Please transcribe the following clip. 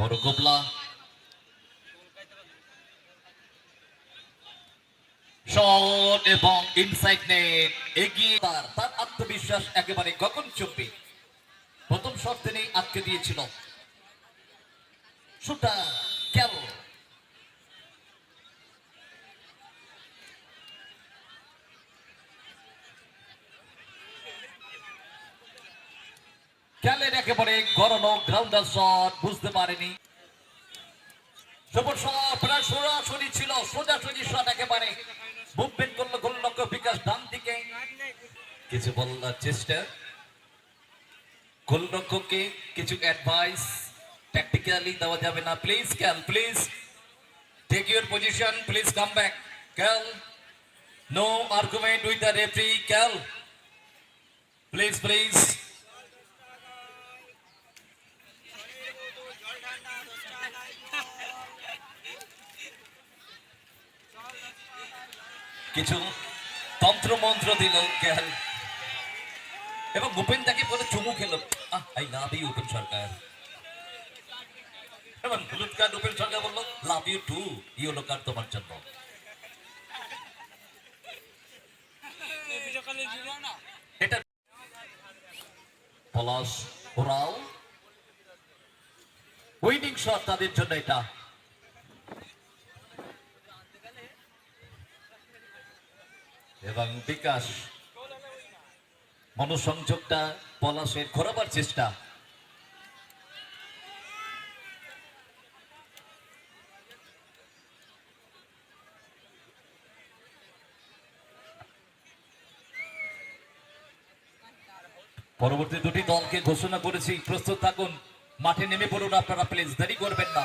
বড় গোপলা। শট এবং ইনসাইড নেট এগিয়ে তার তার আত্মবিশ্বাস একেবারে গগন চুম্বি। প্রথম শট তিনি আটকে দিয়েছিল। সুটা কেমন ক্যালের একেবারে গড়ানো গ্রাউন্ডার শট বুঝতে পারেনি। ছিল সোজাসুজি একেবারে। কিছু অ্যাডভাইস দেওয়া যাবে না। Please call please position please back call no with call please please কিছু তন্ত্র মন্ত্র দিল ক্যাল এবং ভূপেন তাকে বলে চুমু খেলো। I love Upen Sarkar. এবং হলুদ কার্ড উপেন সরকার বলল, love you too, yellow card তোমার জন্য। এটা পলাশ ওরাও। উইনিং শট তাদের জন্য এটা। এবং বিকাশ। মনোসংযোগটা পলাশের ঘোরাবার চেষ্টা। পরবর্তী দুটি দলকে ঘোষণা করেছি, প্রস্তুত থাকুন। মাঠে নেমে পড়ুন আপনারা, প্লিজ। দেরি করবেন না।